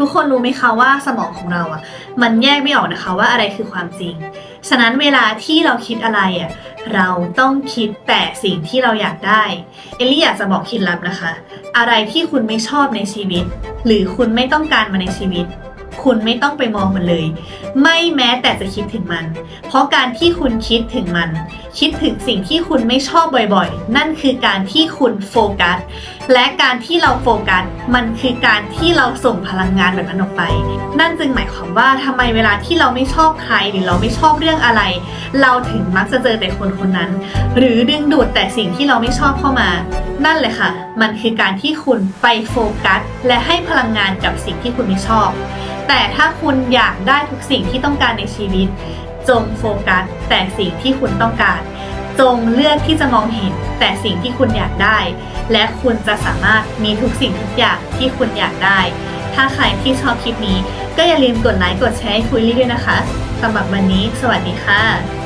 ทุกคนรู้ไหมคะว่าสมองของเราอะ มันแยกไม่ออกนะคะว่าอะไรคือความจริง ฉะนั้นเวลาที่เราคิดอะไรอะเราต้องคิดแต่สิ่งที่เราอยากได้ เอลลี่อยากจะบอกคิดลับนะคะ อะไรที่คุณไม่ชอบในชีวิต หรือคุณไม่ต้องการมาในชีวิต คุณไม่ต้องไปมองมันเลย ไม่แม้แต่จะคิดถึงมัน เพราะการที่คุณคิดถึงมัน คิดถึงสิ่งที่คุณไม่ชอบบ่อยๆ นั่นคือการที่คุณโฟกัส และการที่เราโฟกัส มันคือการที่เราส่งพลังงานแบบนั้นออกไป นั่นจึงหมายความว่าทำไมเวลาที่เราไม่ชอบใครหรือเราไม่ชอบเรื่องอะไร เราถึงมักจะเจอแต่คนคนนั้น หรือดึงดูดแต่สิ่งที่เราไม่ชอบเข้ามา นั่นแหละค่ะ มันคือการที่คุณไปโฟกัส และให้พลังงานกับสิ่งที่คุณไม่ชอบ แต่ถ้าคุณอยากได้ทุกสิ่งที่ต้องการในชีวิต จงโฟกัสแต่สิ่งที่คุณต้องการ จงเลือกที่จะมองเห็นแต่สิ่งที่คุณอยากได้ และคุณจะสามารถมีทุกสิ่งทุกอย่างที่คุณอยากได้ ถ้าใครที่ชอบคลิปนี้ ก็อย่าลืมกดไลค์กดแชร์ให้คุยลี่ด้วยนะคะสำหรับวันนี้ สวัสดีค่ะ